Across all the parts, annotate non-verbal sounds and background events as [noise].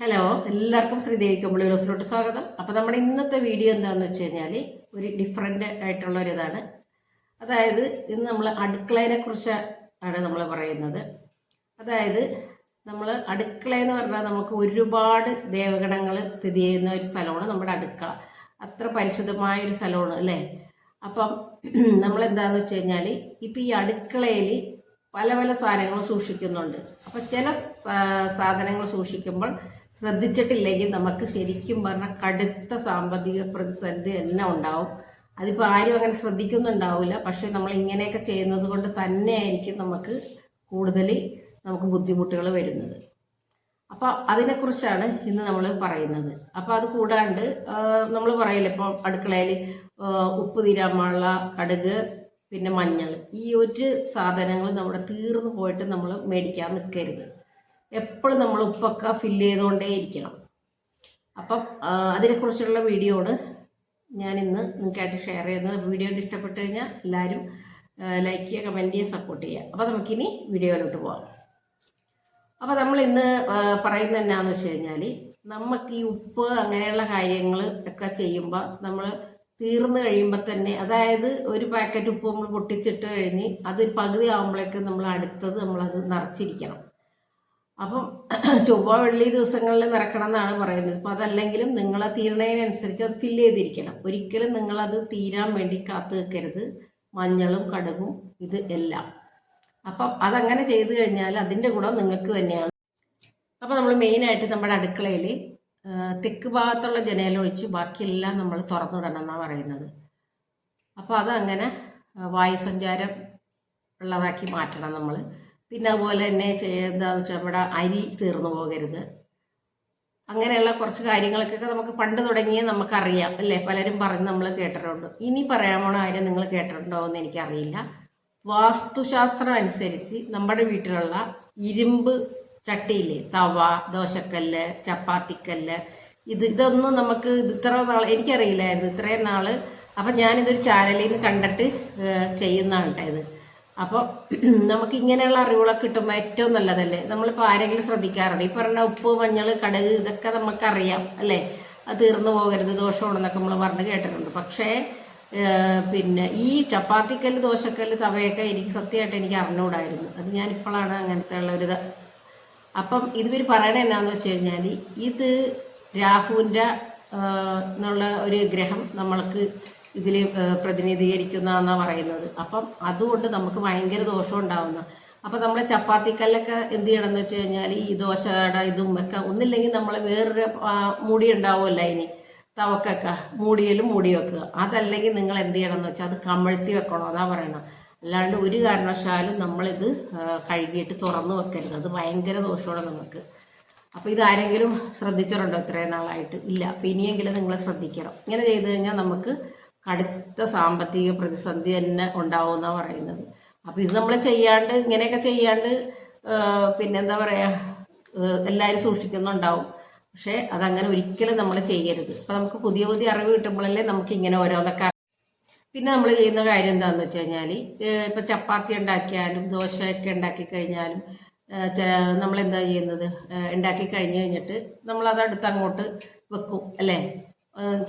Hello എല്ലാവർക്കും ശ്രീദേവി കമ്പിളി ഹൗസിലോട്ട് സ്വാഗതം. അപ്പോൾ നമ്മുടെ ഇന്നത്തെ വീഡിയോ എന്താണെന്ന് വെച്ച് കഴിഞ്ഞാൽ ഒരു ഡിഫറെന്റ് ആയിട്ടുള്ള ഒരു ഇതാണ്. അതായത് ഇന്ന് നമ്മൾ അടുക്കളയെ കുറിച്ച് ആണ് നമ്മൾ പറയുന്നത്. അതായത് നമ്മൾ അടുക്കള എന്ന് പറഞ്ഞാൽ നമുക്ക് ഒരുപാട് ദേവഗണങ്ങൾ സ്ഥിതി ചെയ്യുന്ന ഒരു സ്ഥലമാണ് നമ്മുടെ അടുക്കള. അത്ര പരിശുദ്ധമായ ഒരു സ്ഥലമാണ് അല്ലേ? അപ്പം [clears throat] നമ്മൾ എന്താണെന്ന് വെച്ച് കഴിഞ്ഞാൽ ഇപ്പം ഈ അടുക്കളയിൽ പല പല സാധനങ്ങൾ സൂക്ഷിക്കുന്നുണ്ട്. അപ്പം ചില സാധനങ്ങൾ സൂക്ഷിക്കുമ്പോൾ ശ്രദ്ധിച്ചിട്ടില്ലെങ്കിൽ നമുക്ക് ശരിക്കും പറഞ്ഞാൽ കടുത്ത സാമ്പത്തിക പ്രതിസന്ധി തന്നെ ഉണ്ടാവും. അതിപ്പോൾ ആരും അങ്ങനെ ശ്രദ്ധിക്കുന്നുണ്ടാവില്ല. പക്ഷേ നമ്മൾ ഇങ്ങനെയൊക്കെ ചെയ്യുന്നത് കൊണ്ട് തന്നെയായിരിക്കും നമുക്ക് കൂടുതൽ നമുക്ക് ബുദ്ധിമുട്ടുകൾ വരുന്നത്. അപ്പോൾ അതിനെക്കുറിച്ചാണ് ഇന്ന് നമ്മൾ പറയുന്നത്. അപ്പോൾ അത് കൂടാണ്ട് നമ്മൾ പറയില്ല ഇപ്പോൾ അടുക്കളയിൽ ഉപ്പ് തീരാമുള്ള കടുക് പിന്നെ മഞ്ഞൾ ഈ ഒരു സാധനങ്ങൾ നമ്മുടെ തീർന്നു പോയിട്ട് നമ്മൾ മേടിക്കാൻ നിൽക്കരുത് എപ്പോഴും നമ്മൾ ഉപ്പൊക്കെ ഫില്ല് ചെയ്തുകൊണ്ടേ ഇരിക്കണം. അപ്പം അതിനെക്കുറിച്ചുള്ള വീഡിയോ ഞാൻ ഇന്ന് നിങ്ങൾക്കായിട്ട് ഷെയർ ചെയ്യുന്നത്. വീഡിയോ ഇഷ്ടപ്പെട്ട് കഴിഞ്ഞാൽ എല്ലാവരും ലൈക്ക് ചെയ്യുക കമന്റ് ചെയ്യുക സപ്പോർട്ട് ചെയ്യുക. അപ്പോൾ നമുക്കിനി വീഡിയോയിലോട്ട് പോകാം അപ്പോൾ നമ്മൾ ഇന്ന് പറയുന്നത് എന്നാന്ന് വെച്ച് കഴിഞ്ഞാൽ നമുക്ക് ഈ ഉപ്പ് അങ്ങനെയുള്ള കാര്യങ്ങൾ ഒക്കെ ചെയ്യുമ്പോൾ നമ്മൾ തീർന്നു കഴിയുമ്പോൾ തന്നെ അതായത് ഒരു പാക്കറ്റ് ഉപ്പ് നമ്മൾ പൊട്ടിച്ചിട്ട് കഴിഞ്ഞ് അത് പകുതി ആകുമ്പോഴേക്കും നമ്മൾ അടുത്തത് നമ്മളത് നിറച്ചിരിക്കണം. അപ്പം [clears throat] ചൊവ്വ വെള്ളി ദിവസങ്ങളിൽ നിറക്കണം എന്നാണ് പറയുന്നത്. അപ്പം അതല്ലെങ്കിലും നിങ്ങൾ തീരണതിനനുസരിച്ച് അത് ഫില്ല് ചെയ്തിരിക്കണം. ഒരിക്കലും നിങ്ങളത് തീരാൻ വേണ്ടി കാത്തു വെക്കരുത് മഞ്ഞളും കടുകും ഇത് എല്ലാം. അപ്പം അതങ്ങനെ ചെയ്തു കഴിഞ്ഞാൽ അതിന്റെ ഗുണം നിങ്ങൾക്ക് തന്നെയാണ്. അപ്പോൾ നമ്മൾ മെയിനായിട്ട് നമ്മുടെ അടുക്കളയിൽ തെക്ക് ഭാഗത്തുള്ള ജനലൊഴിച്ച് ബാക്കിയെല്ലാം നമ്മൾ തുറന്നിടണം എന്നാണ് പറയുന്നത്. അപ്പോൾ അതങ്ങനെ ആ, വായുസഞ്ചാരം ഉള്ളതാക്കി മാറ്റണം നമ്മൾ. പിന്നെ അതുപോലെ തന്നെ എന്താണെന്ന് വെച്ചാൽ നമ്മുടെ അരി തീർന്നു പോകരുത്. അങ്ങനെയുള്ള കുറച്ച് കാര്യങ്ങളൊക്കെ നമുക്ക് പണ്ട് തുടങ്ങിയേ നമുക്കറിയാം അല്ലേ? പലരും പറഞ്ഞ് നമ്മൾ കേട്ടിട്ടുണ്ട്. ഇനി പറയാൻ പോണ കാര്യം നിങ്ങൾ കേട്ടിട്ടുണ്ടോ എന്ന് എനിക്കറിയില്ല. വാസ്തുശാസ്ത്രം അനുസരിച്ച് നമ്മുടെ വീട്ടിലുള്ള ഇരുമ്പ് ചട്ടിയില്ലേ? തവ ദോശക്കല്ല് ചപ്പാത്തിക്കല്ല് ഇത് ഇതൊന്നും നമുക്ക് ഇത് ഇത്ര നാൾ എനിക്കറിയില്ലായിരുന്നു. ഇത്രയും നാൾ അപ്പം ഞാനിതൊരു ചാനലിൽ നിന്ന് കണ്ടിട്ട് ചെയ്യുന്നതാണ് കേട്ടോ ഇത്. അപ്പോൾ നമുക്ക് ഇങ്ങനെയുള്ള അറിവുകളൊക്കെ കിട്ടുമ്പോൾ ഏറ്റവും നല്ലതല്ലേ? നമ്മളിപ്പോൾ ആരെങ്കിലും ശ്രദ്ധിക്കാറുണ്ട്? ഈ പറഞ്ഞ ഉപ്പ് മഞ്ഞൾ കടുക് ഇതൊക്കെ നമുക്കറിയാം അല്ലേ? അത് തീർന്നു പോകരുത് ദോഷമുണ്ടെന്നൊക്കെ നമ്മൾ പറഞ്ഞ് കേട്ടിട്ടുണ്ട്. പക്ഷേ പിന്നെ ഈ ചപ്പാത്തിക്കല്ല് ദോശക്കല്ല് തവയൊക്കെ എനിക്ക് സത്യമായിട്ട് എനിക്ക് അറിഞ്ഞുകൂടായിരുന്നു. അത് ഞാൻ ഇപ്പോഴാണ് അങ്ങനത്തെ ഉള്ള ഒരു അപ്പം ഇതിവർ പറയണത് എന്നാന്ന് വെച്ച് കഴിഞ്ഞാൽ ഇത് രാഹുവിന്റെ എന്നുള്ള ഒരു ഗ്രഹം നമ്മൾക്ക് ഇതിൽ പ്രതിനിധീകരിക്കുന്ന എന്നാണ് പറയുന്നത്. അപ്പം അതുകൊണ്ട് നമുക്ക് ഭയങ്കര ദോഷം ഉണ്ടാവുന്ന. അപ്പം നമ്മൾ ചപ്പാത്തിക്കല്ലൊക്കെ എന്ത് ചെയ്യണം എന്ന് വെച്ച് കഴിഞ്ഞാൽ ഈ ദോശയുടെ ഇതും ഒക്കെ ഒന്നില്ലെങ്കിൽ നമ്മൾ വേറൊരു മുടി മൂടി ഇനി. തവക്കൊക്കെ മൂടിയലും മൂടി വെക്കുക. അതല്ലെങ്കിൽ നിങ്ങൾ എന്ത് ചെയ്യണം എന്ന് വെച്ചാൽ അത് കമഴ്ത്തി വെക്കണം. അതാ പറയണം അല്ലാണ്ട് ഒരു കാരണവശാലും നമ്മളിത് കഴുകിയിട്ട് തുറന്നു വെക്കരുത്. അത് ഭയങ്കര ദോഷമാണ് നമുക്ക്. അപ്പോൾ ഇതാരെങ്കിലും ശ്രദ്ധിച്ചിട്ടുണ്ടോ ഇത്രയും നാളായിട്ട്? ഇല്ല. അപ്പം ഇനിയെങ്കിലും നിങ്ങൾ ശ്രദ്ധിക്കണം. ഇങ്ങനെ ചെയ്തു കഴിഞ്ഞാൽ നമുക്ക് കടുത്ത സാമ്പത്തിക പ്രതിസന്ധി തന്നെ ഉണ്ടാവുമെന്നാണ് പറയുന്നത്. അപ്പോൾ ഇത് നമ്മൾ ചെയ്യാണ്ട് ഇങ്ങനെയൊക്കെ ചെയ്യാണ്ട് പിന്നെന്താ പറയുക എല്ലാവരും സൂക്ഷിക്കുന്നുണ്ടാവും. പക്ഷേ അതങ്ങനെ ഒരിക്കലും നമ്മൾ ചെയ്യരുത്. അപ്പം നമുക്ക് പുതിയ പുതിയ അറിവ് കിട്ടുമ്പോഴല്ലേ നമുക്ക് ഇങ്ങനെ ഓരോന്നൊക്കെ പിന്നെ നമ്മൾ ചെയ്യുന്ന കാര്യം എന്താണെന്ന് വെച്ച് കഴിഞ്ഞാൽ ഇപ്പം ചപ്പാത്തി ഉണ്ടാക്കിയാലും ദോശയൊക്കെ ഉണ്ടാക്കി കഴിഞ്ഞാലും നമ്മൾ എന്താ ചെയ്യുന്നത്? ഉണ്ടാക്കി കഴിഞ്ഞ് കഴിഞ്ഞിട്ട് നമ്മളത് അടുത്ത് അങ്ങോട്ട് വെക്കും അല്ലേ?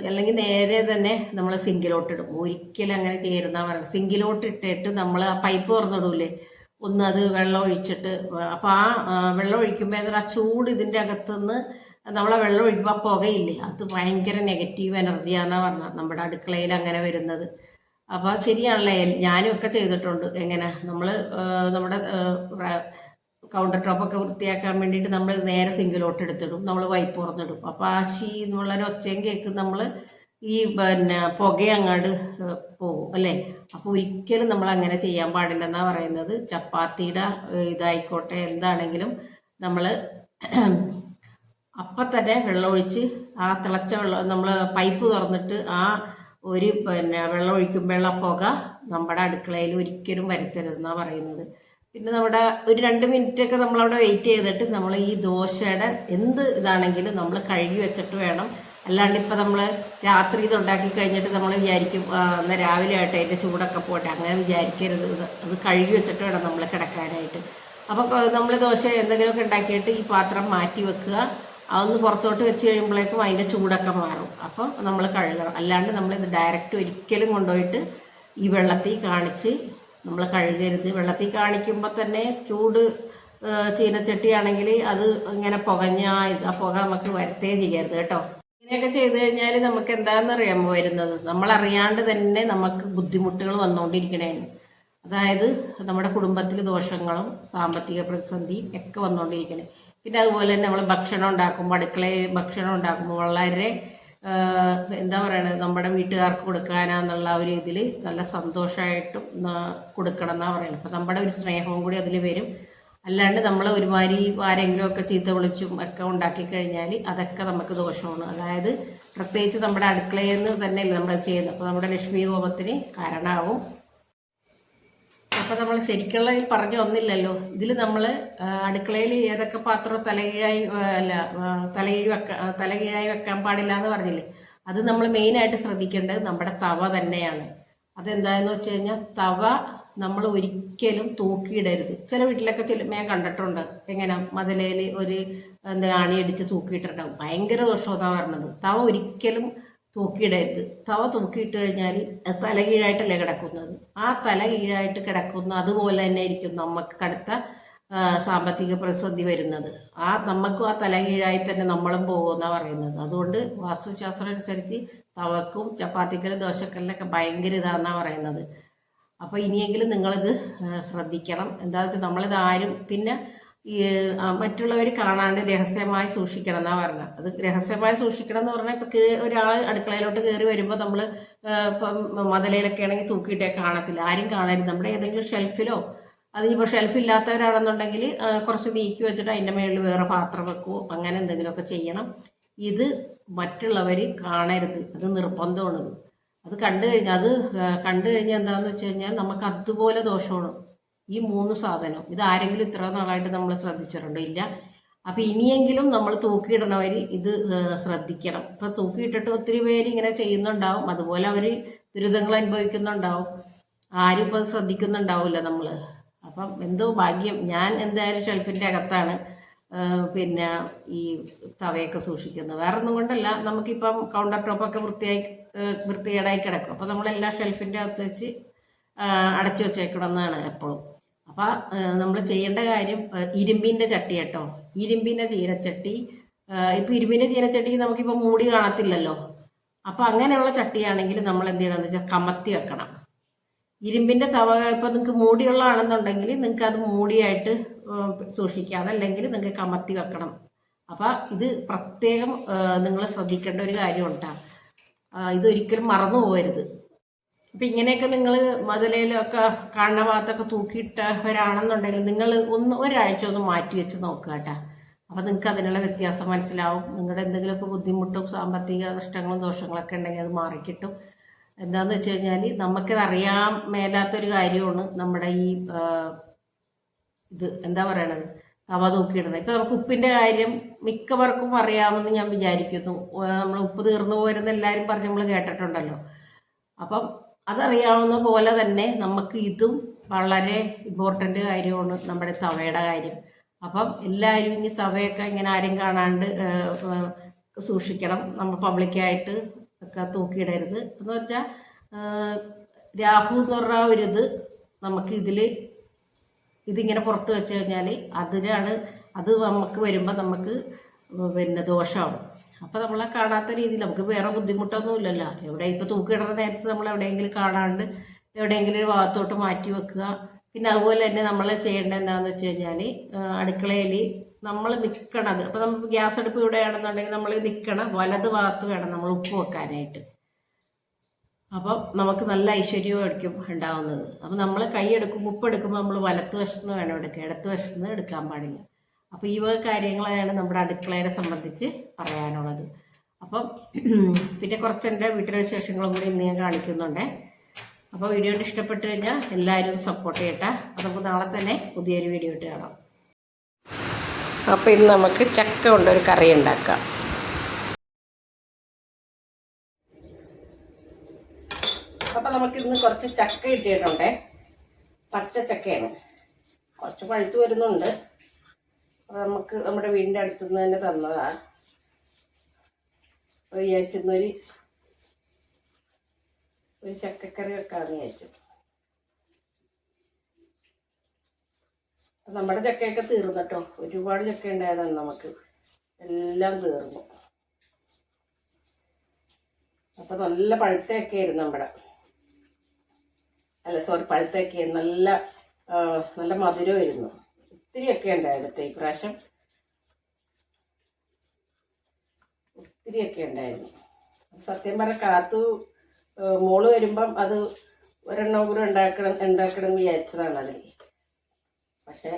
അല്ലെങ്കിൽ നേരെ തന്നെ നമ്മൾ സിങ്കിലോട്ട് ഇടും ഒരിക്കലും അങ്ങനെ ചെയ്യരുതെന്നാ പറയുന്നത് സിങ്കിലോട്ട് ഇട്ടിട്ട് നമ്മൾ ആ പൈപ്പ് തുറന്നിടൂലേ? ഒന്ന് അത് വെള്ളം ഒഴിച്ചിട്ട് അപ്പോൾ ആ ആ, വെള്ളം ഒഴിക്കുമ്പോൾ ആ ചൂട് ഇതിന്റെ അകത്തുനിന്ന് നമ്മളെ വെള്ളം ഒഴിക്കുമ്പോൾ ആ പുകയില്ലേ? അത് ഭയങ്കര നെഗറ്റീവ് എനർജിയാണെന്നാണ് പറഞ്ഞത്. നമ്മുടെ അടുക്കളയിൽ അങ്ങനെ വരുന്നത്. അപ്പോൾ ശരിയാണല്ലേ? ഞാനും ഒക്കെ ചെയ്തിട്ടുണ്ട്. എങ്ങനെ? നമ്മൾ നമ്മുടെ കൗണ്ടർ ടോപ്പ് ഒക്കെ വൃത്തിയാക്കാൻ വേണ്ടിയിട്ട് നമ്മൾ നേരെ സിങ്കിലോട്ട് എടുത്തിടും. നമ്മൾ വൈപ്പ് തുറന്നിടും അപ്പോൾ ആ ഷീ എന്നുള്ളൊരു ഒച്ചയും കേൾക്കും നമ്മൾ ഈ പിന്നെ പുക അങ്ങാട് പോകും അല്ലേ? അപ്പോൾ ഒരിക്കലും നമ്മൾ അങ്ങനെ ചെയ്യാൻ പാടില്ലെന്നാണ് പറയുന്നത്. ചപ്പാത്തിയുടെ ഇതായിക്കോട്ടെ എന്താണെങ്കിലും നമ്മൾ [clears throat] അപ്പം തന്നെ വെള്ളമൊഴിച്ച് ആ തിളച്ച വെള്ളം നമ്മൾ പൈപ്പ് തുറന്നിട്ട് ആ ഒരു പിന്നെ വെള്ളം ഒഴിക്കുമ്പോഴുള്ള പുക നമ്മുടെ അടുക്കളയിൽ ഒരിക്കലും വരുത്തരുതെന്നാണ് പറയുന്നത്. പിന്നെ നമ്മുടെ ഒരു രണ്ട് മിനിറ്റ് ഒക്കെ നമ്മൾ അവിടെ വെയിറ്റ് ചെയ്തിട്ട് നമ്മൾ ഈ ദോശയുടെ എന്ത് ഇതാണെങ്കിലും നമ്മൾ കഴുകി വെച്ചിട്ട് വേണം. അല്ലാണ്ട് ഇപ്പം നമ്മൾ രാത്രി ഇത് ഉണ്ടാക്കി കഴിഞ്ഞിട്ട് നമ്മൾ വിചാരിക്കും എന്നാൽ രാവിലെ ആയിട്ട് അതിന്റെ ചൂടൊക്കെ പോട്ടെ അങ്ങനെ വിചാരിക്കരുത്. അത് കഴുകി വെച്ചിട്ട് വേണം നമ്മൾ കിടക്കാനായിട്ട്. അപ്പോൾ നമ്മൾ ദോശ എന്തെങ്കിലുമൊക്കെ ഉണ്ടാക്കിയിട്ട് ഈ പാത്രം മാറ്റി വെക്കുക. അതൊന്ന് പുറത്തോട്ട് വെച്ച് കഴിയുമ്പോഴേക്കും അതിന്റെ ചൂടൊക്കെ മാറും. അപ്പം നമ്മൾ കഴുകണം. അല്ലാണ്ട് നമ്മളിത് ഡയറക്റ്റ് ഒരിക്കലും കൊണ്ടുപോയിട്ട് ഈ വെള്ളത്തിൽ കാണിച്ച് നമ്മൾ കഴുകരുത്. വെള്ളത്തിൽ കാണിക്കുമ്പോൾ തന്നെ ചൂട് ചീനച്ചട്ടിയാണെങ്കിൽ അത് ഇങ്ങനെ പുകഞ്ഞ ആ പുക നമുക്ക് വരത്തേ ചെയ്യരുത് കേട്ടോ. ഇങ്ങനെയൊക്കെ ചെയ്തു കഴിഞ്ഞാൽ നമുക്ക് എന്താണെന്ന് അറിയാമോ വരുന്നത്? നമ്മളറിയാണ്ട് തന്നെ നമുക്ക് ബുദ്ധിമുട്ടുകൾ വന്നുകൊണ്ടിരിക്കണേന്ന് അതായത് നമ്മുടെ കുടുംബത്തിൽ ദോഷങ്ങളും സാമ്പത്തിക പ്രതിസന്ധിയും ഒക്കെ വന്നുകൊണ്ടിരിക്കണേ പിന്നെ അതുപോലെ തന്നെ നമ്മൾ ഭക്ഷണം ഉണ്ടാക്കുമ്പോൾ അടുക്കളയിൽ ഭക്ഷണം ഉണ്ടാക്കുമ്പോൾ വളരെ എന്താ പറയണത് നമ്മുടെ വീട്ടുകാർക്ക് കൊടുക്കാനാന്നുള്ള ഒരു ഇതിൽ നല്ല സന്തോഷമായിട്ടും കൊടുക്കണം എന്നാണ് പറയുന്നത് അപ്പം നമ്മുടെ ഒരു സ്നേഹവും കൂടി അതിൽ വരും. അല്ലാണ്ട് നമ്മൾ ഒരുമാതിരി ആരെങ്കിലും ഒക്കെ ചീത്ത വിളിച്ചും ഒക്കെ ഉണ്ടാക്കി കഴിഞ്ഞാൽ അതൊക്കെ നമുക്ക് ദോഷമാണ്. അതായത് പ്രത്യേകിച്ച് നമ്മുടെ അടുക്കളയിൽ നിന്ന് തന്നെയല്ലേ നമ്മൾ ചെയ്യുന്നത്. അപ്പോൾ നമ്മുടെ ലക്ഷ്മി ഗോപത്തിന് കാരണമാവും അപ്പോൾ നമ്മൾ ശരിക്കുള്ളതിൽ പറഞ്ഞു വന്നില്ലല്ലോ ഇതിൽ നമ്മൾ അടുക്കളയിൽ ഏതൊക്കെ പാത്രം തലകീഴായി അല്ല തലകീഴ് വെക്കാൻ തലകീഴായി വെക്കാൻ പാടില്ല എന്ന് പറഞ്ഞില്ലേ? അത് നമ്മൾ മെയിനായിട്ട് ശ്രദ്ധിക്കേണ്ടത് നമ്മുടെ തവ തന്നെയാണ്. അതെന്താണെന്ന് വെച്ച് കഴിഞ്ഞാൽ തവ നമ്മൾ ഒരിക്കലും തൂക്കിയിടരുത്. ചില വീട്ടിലൊക്കെ ചില ഞാൻ കണ്ടിട്ടുണ്ട്. എങ്ങനെ മതിലയിൽ ഒരു എന്താ അണിയടിച്ച് തൂക്കിയിട്ടുണ്ടാവും ഭയങ്കര ഭയങ്കര ദോഷമെന്നാണ് പറഞ്ഞത്. തവ ഒരിക്കലും തൂക്കിയിടരുത്. തവ തൂക്കിയിട്ട് കഴിഞ്ഞാൽ അത് തലകീഴായിട്ടല്ലേ കിടക്കുന്നത്? ആ തല കീഴായിട്ട് കിടക്കുന്ന അതുപോലെ തന്നെ ആയിരിക്കും നമുക്ക് കടുത്ത സാമ്പത്തിക പ്രതിസന്ധി വരുന്നത്. ആ നമുക്കും ആ തല കീഴായി തന്നെ നമ്മളും പോകുമെന്നാണ് പറയുന്നത്. അതുകൊണ്ട് വാസ്തുശാസ്ത്രം അനുസരിച്ച് തവക്കും ചപ്പാത്തിക്കലും ദോശക്കലിനൊക്കെ ഭയങ്കര ഇതാണെന്നാണ് പറയുന്നത്. അപ്പോൾ ഇനിയെങ്കിലും നിങ്ങളിത് ശ്രദ്ധിക്കണം. എന്താണെന്ന് വെച്ചാൽ നമ്മളിത് ആരും പിന്നെ ഈ മറ്റുള്ളവർ കാണാണ്ട് രഹസ്യമായി സൂക്ഷിക്കണം എന്നാ പറഞ്ഞത് അത് രഹസ്യമായി സൂക്ഷിക്കണം എന്ന് പറഞ്ഞാൽ ഇപ്പൊ ഒരാൾ അടുക്കളയിലോട്ട് കയറി വരുമ്പോൾ നമ്മൾ ഇപ്പം മതലയിലൊക്കെ ആണെങ്കിൽ തൂക്കിയിട്ടേ കാണത്തില്ല. ആരും കാണരുത്. നമ്മുടെ ഏതെങ്കിലും ഷെൽഫിലോ അത് ഇപ്പോൾ ഷെൽഫില്ലാത്തവരാണെന്നുണ്ടെങ്കിൽ കുറച്ച് നീക്കി വെച്ചിട്ട് അതിന്റെ മേളിൽ വേറെ പാത്രം വെക്കുമോ അങ്ങനെ എന്തെങ്കിലുമൊക്കെ ചെയ്യണം. ഇത് മറ്റുള്ളവർ കാണരുത്. അത് നിർബന്ധമാണ് അത് കണ്ടു കഴിഞ്ഞാൽ അത് കണ്ടു കഴിഞ്ഞാൽ എന്താണെന്ന് വെച്ച് കഴിഞ്ഞാൽ നമുക്ക് അതുപോലെ ദോഷമാണ്. ഈ മൂന്ന് സാധനം. ഇത് ആരെങ്കിലും ഇത്ര നാളായിട്ട് നമ്മൾ ശ്രദ്ധിച്ചിട്ടുണ്ടോ? ഇല്ല. അപ്പം ഇനിയെങ്കിലും നമ്മൾ തൂക്കിയിടണവർ ഇത് ശ്രദ്ധിക്കണം. ഇപ്പം തൂക്കിയിട്ടിട്ട് ഒത്തിരി പേര് ഇങ്ങനെ ചെയ്യുന്നുണ്ടാവും. അതുപോലെ അവർ ദുരിതങ്ങൾ അനുഭവിക്കുന്നുണ്ടാവും. ആരും ഇപ്പം ശ്രദ്ധിക്കുന്നുണ്ടാവില്ല നമ്മൾ അപ്പം എന്തോ ഭാഗ്യം. ഞാൻ എന്തായാലും ഷെൽഫിന്റെ അകത്താണ് പിന്നെ ഈ തവയൊക്കെ സൂക്ഷിക്കുന്നത്. വേറെ ഒന്നും കൊണ്ടല്ല. നമുക്കിപ്പം കൗണ്ടർ ടോപ്പൊക്കെ വൃത്തിയായി വൃത്തികേടായി കിടക്കും. അപ്പം നമ്മളെല്ലാം ഷെൽഫിന്റെ അകത്ത് വെച്ച് അടച്ചു അടച്ചു വെച്ചേക്കണമെന്നാണ് എപ്പോഴും. അപ്പോൾ നമ്മൾ ചെയ്യേണ്ട കാര്യം ഇരുമ്പിന്റെ ചട്ടി കേട്ടോ. ഇരുമ്പിന്റെ ചീനച്ചട്ടി ഇപ്പൊ ഇരുമ്പിന്റെ ചീരച്ചട്ടി നമുക്കിപ്പോൾ മൂടി കാണത്തില്ലല്ലോ. അപ്പോൾ അങ്ങനെയുള്ള ചട്ടിയാണെങ്കിൽ നമ്മൾ എന്ത് ചെയ്യണമെന്ന് വെച്ചാൽ കമത്തി വെക്കണം. ഇരുമ്പിന്റെ തവ ഇപ്പൊ നിങ്ങൾക്ക് മൂടിയുള്ളതാണെന്നുണ്ടെങ്കിൽ നിങ്ങൾക്ക് അത് മൂടിയായിട്ട് സൂക്ഷിക്കാം. അതല്ലെങ്കിൽ നിങ്ങൾക്ക് കമത്തി വെക്കണം. അപ്പോൾ ഇത് പ്രത്യേകം നിങ്ങൾ ശ്രദ്ധിക്കേണ്ട ഒരു കാര്യമുണ്ടാ. ഇതൊരിക്കലും മറന്നു പോകരുത് അപ്പം ഇങ്ങനെയൊക്കെ നിങ്ങൾ മതിലയിലൊക്കെ കാണുന്ന ഭാഗത്തൊക്കെ തൂക്കിയിട്ടവരാണെന്നുണ്ടെങ്കിൽ നിങ്ങൾ ഒന്ന് ഒരാഴ്ച ഒന്ന് മാറ്റി വെച്ച് നോക്കുക കേട്ടോ. അപ്പോൾ നിങ്ങൾക്ക് അതിനുള്ള വ്യത്യാസം മനസ്സിലാവും. നിങ്ങളുടെ എന്തെങ്കിലുമൊക്കെ ബുദ്ധിമുട്ടും സാമ്പത്തിക നഷ്ടങ്ങളും ദോഷങ്ങളൊക്കെ ഉണ്ടെങ്കിൽ അത് മാറിക്കിട്ടും. എന്താണെന്ന് വെച്ച് കഴിഞ്ഞാൽ നമുക്കിത് അറിയാൻ മേലാത്തൊരു കാര്യമാണ് നമ്മുടെ ഈ ഇത് എന്താ പറയണത്? തവ തൂക്കിയിടുന്നത്. ഇപ്പം നമുക്ക് ഉപ്പിന്റെ കാര്യം മിക്കവർക്കും അറിയാമെന്ന് ഞാൻ വിചാരിക്കുന്നു. നമ്മൾ ഉപ്പ് തീർന്നു പോരുന്ന എല്ലാവരും പറഞ്ഞ് നമ്മൾ കേട്ടിട്ടുണ്ടല്ലോ. അപ്പം അതറിയാവുന്ന പോലെ തന്നെ നമുക്ക് ഇതും വളരെ ഇമ്പോർട്ടന്റ് കാര്യമാണ് നമ്മുടെ തവയുടെ കാര്യം. അപ്പം എല്ലാവരും ഇനി തവയൊക്കെ ഇങ്ങനെ ആരും കാണാണ്ട് സൂക്ഷിക്കണം. നമ്മൾ പബ്ലിക്കായിട്ട് ഒക്കെ തൂക്കിയിടരുത്. എന്ന് വെച്ചാൽ രാഹു എന്ന് പറഞ്ഞ ഒരു ഇത് നമുക്ക് ഇതിൽ ഇതിങ്ങനെ പുറത്ത് വെച്ച് കഴിഞ്ഞാൽ അതിനാണ് അത് നമുക്ക് വരുമ്പോൾ നമുക്ക് പിന്നെ ദോഷമാണ് അപ്പോൾ നമ്മളെ കാണാത്ത രീതിയിൽ നമുക്ക് വേറെ ബുദ്ധിമുട്ടൊന്നും ഇല്ലല്ലോ. എവിടെ ഇപ്പോൾ തൂക്കിയിടുന്ന നേരത്ത് നമ്മൾ എവിടെയെങ്കിലും കാണാണ്ട് എവിടെയെങ്കിലും ഒരു ഭാഗത്തോട്ട് മാറ്റി വെക്കുക. പിന്നെ അതുപോലെ തന്നെ നമ്മൾ ചെയ്യേണ്ടത് എന്താണെന്ന് വെച്ച് കഴിഞ്ഞാൽ അടുക്കളയിൽ നമ്മൾ നിൽക്കണത്. അപ്പോൾ നമ്മൾ ഗ്യാസ് അടുപ്പ് ഇവിടെയാണെന്നുണ്ടെങ്കിൽ നമ്മൾ നിൽക്കണം. വലത് ഭാഗത്ത് വേണം നമ്മൾ ഉപ്പ് വെക്കാനായിട്ട്. അപ്പം നമുക്ക് നല്ല ഐശ്വര്യമായിരിക്കും ഉണ്ടാവുന്നത്. അപ്പം നമ്മൾ കൈ എടുക്കുമ്പോൾ ഉപ്പ് എടുക്കുമ്പോൾ നമ്മൾ വലത്ത് വശത്ത് നിന്ന് വേണം എടുക്കുക ഇടത്ത് വശത്ത് നിന്ന് എടുക്കാൻ പാടില്ല. അപ്പോൾ ഈ വക കാര്യങ്ങളാണ് നമ്മുടെ അടുക്കളയെ സംബന്ധിച്ച് പറയാനുള്ളത്. അപ്പം പിന്നെ കുറച്ച് എന്റെ വീട്ടിലെ വിശേഷങ്ങളും കൂടി ഇന്ന് ഞാൻ കാണിക്കുന്നുണ്ട്. അപ്പോൾ വീഡിയോ ഇഷ്ടപ്പെട്ടു കഴിഞ്ഞാൽ എല്ലാവരും സപ്പോർട്ട് ചെയ്യട്ടെ. അപ്പോൾ നമുക്ക് നാളെ തന്നെ പുതിയൊരു വീഡിയോ ഇട്ട് കാണാം. അപ്പോൾ ഇന്ന് നമുക്ക് ചക്ക കൊണ്ടൊരു കറി ഉണ്ടാക്കാം. അപ്പൊ നമുക്ക് ഇന്ന് കുറച്ച് ചക്ക കിട്ടിയിട്ടുണ്ടേ. പച്ച ചക്കയാണ്. കുറച്ച് പഴുത്ത് വരുന്നുണ്ട്. അപ്പോൾ നമുക്ക് നമ്മുടെ വീടിന്റെ അടുത്തു നിന്ന് തന്നെ തന്നതാണ് അപ്പോൾ വിചാരിച്ചിരുന്നൊരു ഒരു ചക്കക്കറി വെക്കാമെന്ന് വിചാരിച്ചു. നമ്മുടെ ചക്കയൊക്കെ തീർന്നു കേട്ടോ. ഒരുപാട് ചക്ക ഉണ്ടായതാണ് നമുക്ക്. എല്ലാം തീർന്നു. അപ്പൊ നല്ല പഴുത്തയൊക്കെയായിരുന്നു നമ്മുടെ. അല്ല സോറി പഴുത്തയൊക്കെ നല്ല നല്ല മധുരമായിരുന്നു. ഒത്തിരിയൊക്കെ ഉണ്ടായിരുന്നു ഇപ്രാവശ്യം പ്രാവശ്യം. ഒത്തിരിയൊക്കെ ഉണ്ടായിരുന്നു. സത്യം പറഞ്ഞ കാത്തു മോൾ വരുമ്പം അത് ഒരെണ്ണം കൂടെ ഉണ്ടാക്കണം ഉണ്ടാക്കണം വിചാരിച്ചതാണ് അതിൽ പക്ഷെ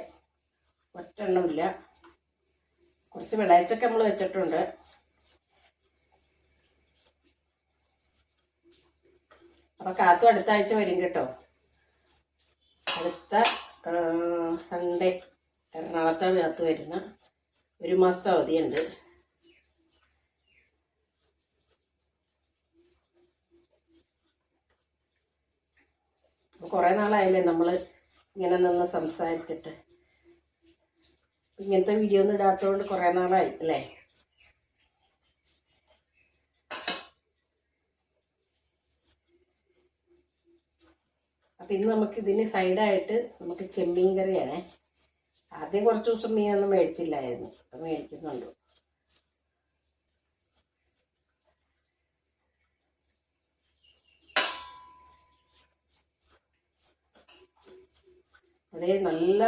ഒറ്റെണ്ണമില്ല കുറച്ച് വിളയച്ചൊക്കെ നമ്മൾ വെച്ചിട്ടുണ്ട്. അപ്പൊ കാത്തു അടുത്ത ആഴ്ച വരും കേട്ടോ. അടുത്ത സൺഡേ എറണാകുളത്താണ് കാത്തു വരുന്ന ഒരു മാസത്തെ അവധിയുണ്ട് കുറെ നാളായില്ലേ നമ്മൾ ഇങ്ങനെ നിന്ന് സംസാരിച്ചിട്ട്. ഇങ്ങനത്തെ വീഡിയോ ഒന്നും ഇടാത്തതുകൊണ്ട് കുറേ നാളായി അല്ലേ? അപ്പൊ ഇന്ന് നമുക്ക് ഇതിന് സൈഡായിട്ട് നമുക്ക് ചെമ്മീൻ കറിയാണേ. ആദ്യം കുറച്ച് ദിവസം മീനൊന്നും മേടിച്ചില്ലായിരുന്നു. ഇപ്പം മേടിക്കുന്നുണ്ട്. അതേ നല്ല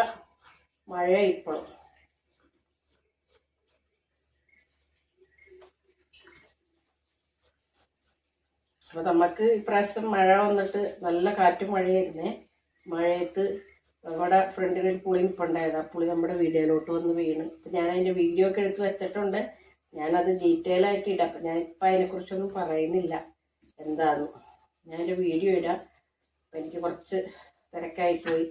മഴ ഇപ്പോഴും അപ്പൊ നമുക്ക് ഇപ്രാവശ്യം മഴ വന്നിട്ട് നല്ല കാറ്റും മഴയായിരുന്നേ. മഴയത്ത് നമ്മുടെ ഫ്രണ്ടിൽ ഒരു പുളി നിൽപ്പുണ്ടായിരുന്നു ആ പുളി നമ്മുടെ വീഡിയോയിലോട്ട് വന്ന് വീണ്. അപ്പം ഞാൻ അതിന്റെ വീഡിയോ ഒക്കെ എടുത്ത് വെച്ചിട്ടുണ്ട്. ഞാനത് ഡീറ്റെയിൽ ആയിട്ട് ഇടാം. അപ്പം ഇപ്പം അതിനെക്കുറിച്ചൊന്നും പറയുന്നില്ല. എന്താന്ന്. ഞാൻ എന്റെ വീഡിയോ ഇടാം. അപ്പം എനിക്ക് കുറച്ച് തിരക്കായി പോയി.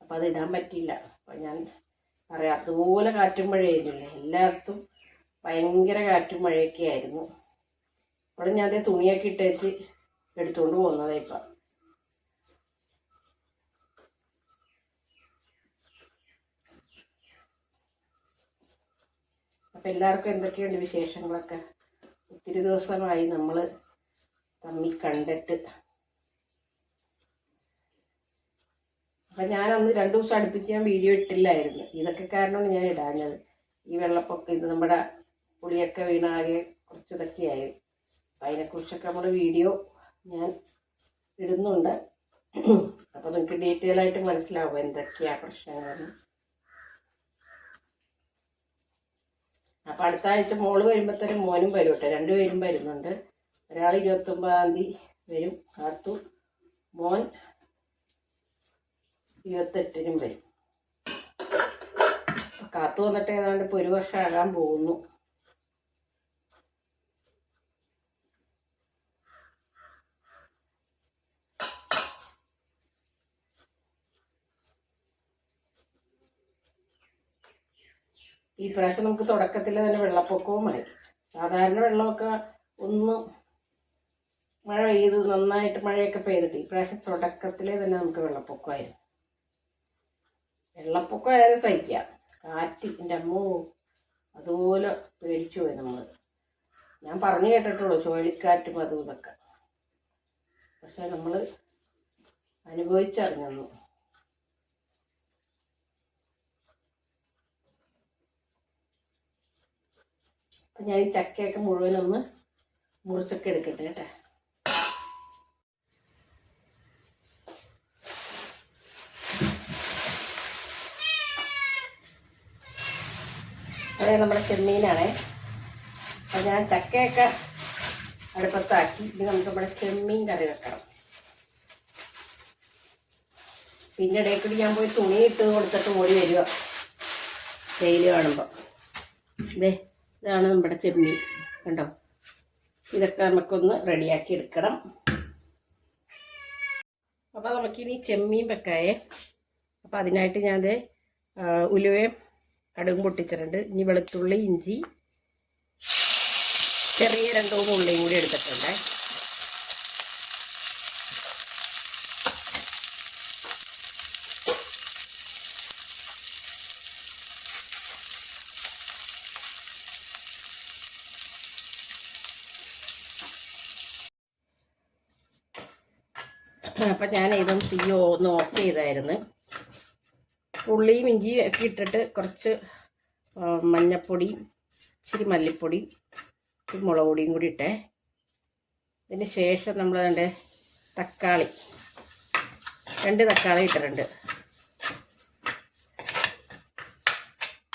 അപ്പം അത് ഇടാൻ പറ്റിയില്ല. അപ്പം ഞാൻ പറയാം അതുപോലെ കാറ്റും മഴയായിരുന്നില്ല? എല്ലായിടത്തും ഭയങ്കര കാറ്റും മഴയൊക്കെ ആയിരുന്നു. അപ്പോൾ ഞാൻ അതേ തുണിയൊക്കെ ഇട്ടേച്ച് എടുത്തുകൊണ്ട് പോകുന്നതാണ് ഇപ്പം. അപ്പം എല്ലാവർക്കും എന്തൊക്കെയുണ്ട് വിശേഷങ്ങളൊക്കെ? ഒത്തിരി ദിവസമായി നമ്മൾ തമ്മിൽ കണ്ടിട്ട്. അപ്പം ഞാൻ അന്ന് രണ്ടു ദിവസം അടുപ്പിച്ച് ഞാൻ വീഡിയോ ഇട്ടില്ലായിരുന്നു. ഇതൊക്കെ കാരണമാണ് ഞാൻ ഇടാഞ്ഞത്. ഈ വെള്ളപ്പൊക്കം ഇത് നമ്മുടെ പുളിയൊക്കെ വീണാകെ കുറച്ച് ഇതൊക്കെയായി അപ്പം അതിനെക്കുറിച്ചൊക്കെ നമ്മുടെ വീഡിയോ ഞാൻ ഇടുന്നുണ്ട്. അപ്പം നിങ്ങൾക്ക് ഡീറ്റെയിൽ ആയിട്ട് മനസ്സിലാവും എന്തൊക്കെയാണ് പ്രശ്നങ്ങളെന്ന്. അപ്പം അടുത്ത ആഴ്ച മോൾ വരുമ്പോഴത്തേനും മോനും വരും കേട്ടോ രണ്ടുപേരും വരുന്നുണ്ട്. ഒരാൾ ഇരുപത്തൊമ്പതാം തീയതി വരും. കാത്തു മോൻ ഇരുപത്തെട്ടിനും വരും. കാത്തു വന്നിട്ട് ഏതാണ്ട് ഇപ്പോൾ ഒരു വർഷം ആകാൻ പോകുന്നു. ഈ പ്രാവശ്യം നമുക്ക് തുടക്കത്തിൽ തന്നെ വെള്ളപ്പൊക്കവുമായി സാധാരണ വെള്ളമൊക്കെ ഒന്ന് മഴ പെയ്ത് നന്നായിട്ട് മഴയൊക്കെ പെയ്തിട്ട് ഈ പ്രാവശ്യം തുടക്കത്തിലേ തന്നെ നമുക്ക് വെള്ളപ്പൊക്കമായിരുന്നു. വെള്ളപ്പൊക്കമായാലും സഹിക്കാം. കാറ്റ് എന്റെ അമ്മോ അതുപോലെ പേടിച്ചു പോയി നമ്മൾ ഞാൻ പറഞ്ഞു കേട്ടിട്ടുള്ളൂ ചുഴലിക്കാറ്റും അതും ഇതൊക്കെ. പക്ഷെ നമ്മൾ അനുഭവിച്ചറിഞ്ഞു ഞാൻ ഈ ചക്കയൊക്കെ മുഴുവനൊന്ന് മുറിച്ചൊക്കെ എടുക്കട്ടെ കേട്ടോ. അതെ നമ്മുടെ ചെമ്മീനാണേ. അപ്പം ഞാൻ ചക്കയൊക്കെ അടുപ്പത്താക്കി. ഇനി നമുക്ക് നമ്മുടെ ചെമ്മീൻ കറി വെക്കണം. പിന്നെ ഇടയിൽ കൂടി ഞാൻ പോയി തുണി ഇട്ട് കൊടുത്തിട്ട് ഓടി വരിക. വെയിൽ കാണുമ്പോൾ ഇതേ ഇതാണ് നമ്മുടെ ചെമ്മീൻ. കണ്ടോ? ഇതൊക്കെ നമുക്കൊന്ന് റെഡിയാക്കി എടുക്കണം. അപ്പോൾ നമുക്കിനി ചെമ്മീൻ വെക്കായേ. അപ്പോൾ അതിനായിട്ട് ആ, ഉലുവയും കടുകും പൊട്ടിച്ചിട്ടുണ്ട്. ഇനി വെളുത്തുള്ളി ഇഞ്ചി ചെറിയ രണ്ടു മൂന്ന് ഉള്ളിയും കൂടി എടുത്തിട്ടുണ്ട് അപ്പം ഞാൻ ഇതും തീ ഒന്ന് ഓഫ് ചെയ്തായിരുന്നു. ഉള്ളിയും ഇഞ്ചിയും ഒക്കെ ഇട്ടിട്ട് കുറച്ച് മഞ്ഞപ്പൊടി ഇച്ചിരി മല്ലിപ്പൊടി മുളക് പൊടിയും കൂടി ഇട്ടേ. ഇതിന് ശേഷം നമ്മൾ അതിന്റെ തക്കാളി. രണ്ട് തക്കാളി ഇട്ടിട്ടുണ്ട്.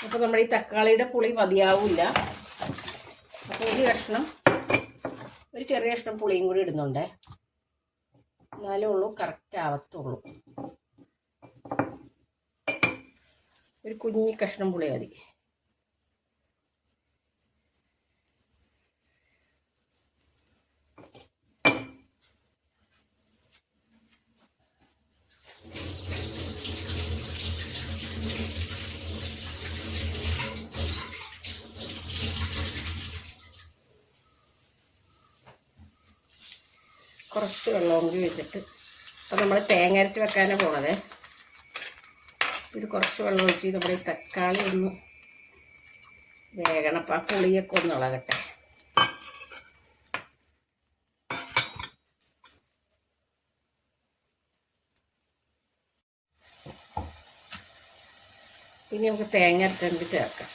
അപ്പോൾ നമ്മുടെ ഈ തക്കാളിയുടെ പുളി മതിയാവില്ല. അപ്പോൾ ഒരു കഷ്ണം ഒരു ചെറിയ കഷ്ണം പുളിയും കൂടി ഇടുന്നുണ്ട്. എന്നാലേ ഉള്ളൂ കറക്റ്റ് ആവത്തുള്ളൂ. ഒരു കുഞ്ഞി കഷ്ണം പുളി മതി. കുറച്ച് വെള്ളവും കൂടി വെച്ചിട്ട് അപ്പോൾ നമ്മൾ തേങ്ങ അരച്ച് വെക്കാനാണ് പോണത്. ഇത് കുറച്ച് വെള്ളം ഒഴിച്ച് നമ്മുടെ ഈ തക്കാളി ഒന്ന് വേഗണം അപ്പം ആ പുളിയൊക്കെ ഒന്ന് ഇളകട്ടെ. പിന്നെ നമുക്ക് തേങ്ങ അരച്ചത് ചേർക്കാം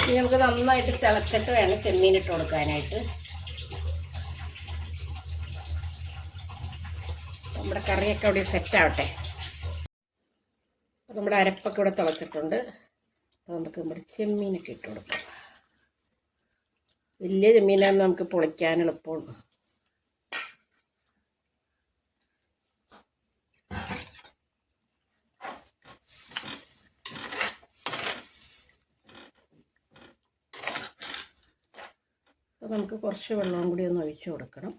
ഇനി നമുക്ക് നന്നായിട്ട് തിളച്ചിട്ട് വേണം ചെമ്മീൻ ഇട്ട് കൊടുക്കാനായിട്ട്. നമ്മുടെ കറിയൊക്കെ അവിടെ സെറ്റ് ആവട്ടെ. അപ്പോൾ നമ്മുടെ അരപ്പൊക്കെ ഇവിടെ തിളച്ചിട്ടുണ്ട്. അപ്പോൾ നമുക്ക് നമ്മുടെ ചെമ്മീനൊക്കെ ഇട്ട് കൊടുക്കാം. വലിയ ചെമ്മീനാകുമ്പോൾ നമുക്ക് പൊളിക്കാൻ എളുപ്പമാണ് അപ്പോൾ നമുക്ക് കുറച്ച് വെള്ളവും കൂടി ഒന്ന് ഒഴിച്ചു കൊടുക്കണം.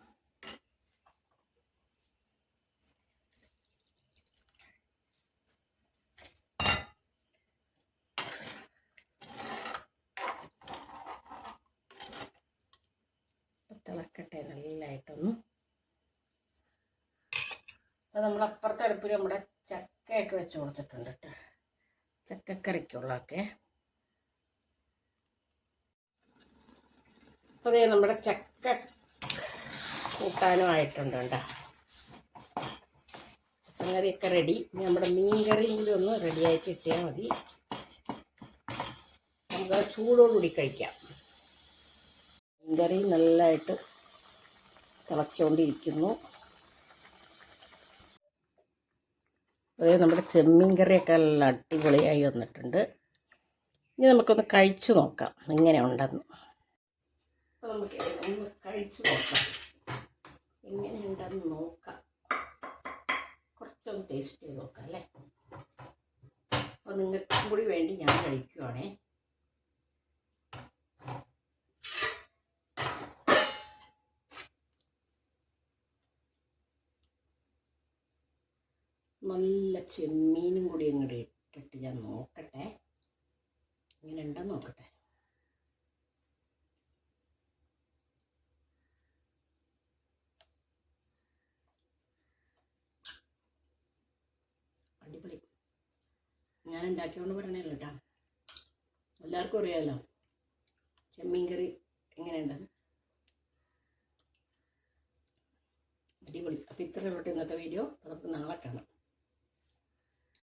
തിളക്കട്ടെ നല്ലതായിട്ടൊന്ന് അപ്പോൾ നമ്മൾ അപ്പുറത്തെ അടുപ്പിൽ നമ്മുടെ ചക്കയൊക്കെ വെച്ച് കൊടുത്തിട്ടുണ്ട് കേട്ടോ. ചക്കക്കറിക്കുള്ളതൊക്കെ. ദേ നമ്മുടെ ചക്ക കൂട്ടാനും ആയിട്ടുണ്ട് കേട്ടോ സംഗതിയൊക്കെ റെഡി നമ്മുടെ മീൻ കൂടി ഒന്ന് റെഡിയായി കിട്ടിയാൽ മതി. നമുക്ക് ചൂടോടുകൂടി കഴിക്കാം. മീൻ കറി നല്ലതായിട്ട് തിളച്ചുകൊണ്ടിരിക്കുന്നു അതേ നമ്മുടെ ചെമ്മീൻ കറിയൊക്കെ നല്ല അടിപൊളിയായി വന്നിട്ടുണ്ട്. ഇനി നമുക്കൊന്ന് കഴിച്ചു നോക്കാം. എങ്ങനെ ഉണ്ടെന്ന് അപ്പോൾ നമുക്ക് ഒന്ന് കഴിച്ചു നോക്കാം. എങ്ങനെയുണ്ടെന്ന് നോക്കാം. കുറച്ചൊന്ന് ടേസ്റ്റ് ചെയ്ത് നോക്കാം അല്ലേ? അപ്പോൾ നിങ്ങൾക്കും കൂടി വേണ്ടി ഞാൻ കഴിക്കുവാണേ. നല്ല ചെമ്മീനും കൂടി അങ്ങോട്ട് ഇട്ടിട്ട് ഞാൻ നോക്കട്ടെ. എങ്ങനെ ഉണ്ടെന്ന് നോക്കട്ടെ അടിപൊളി ഞാൻ ഉണ്ടാക്കിയോണ്ട് പറയണല്ലോ കേട്ടോ എല്ലാവർക്കും അറിയാമല്ലോ ചെമ്മീൻ കറി എങ്ങനെയുണ്ട്? അടിപൊളി. അപ്പോൾ ഇത്രയുള്ള ഇന്നത്തെ വീഡിയോ. നമുക്ക് നാളെ കാണാം.